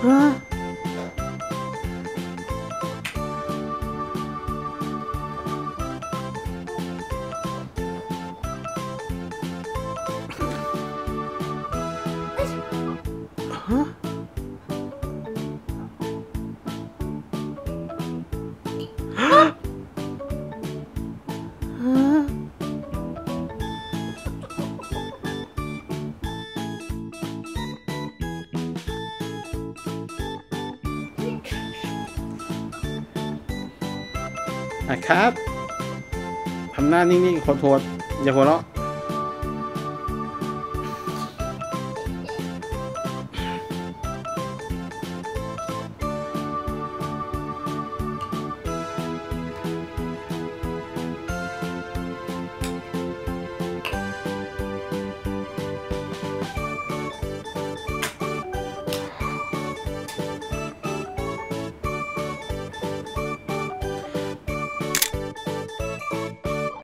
그래? 응? อะครับทำหน้านิ่งๆขอโทษอย่าหัวเราะ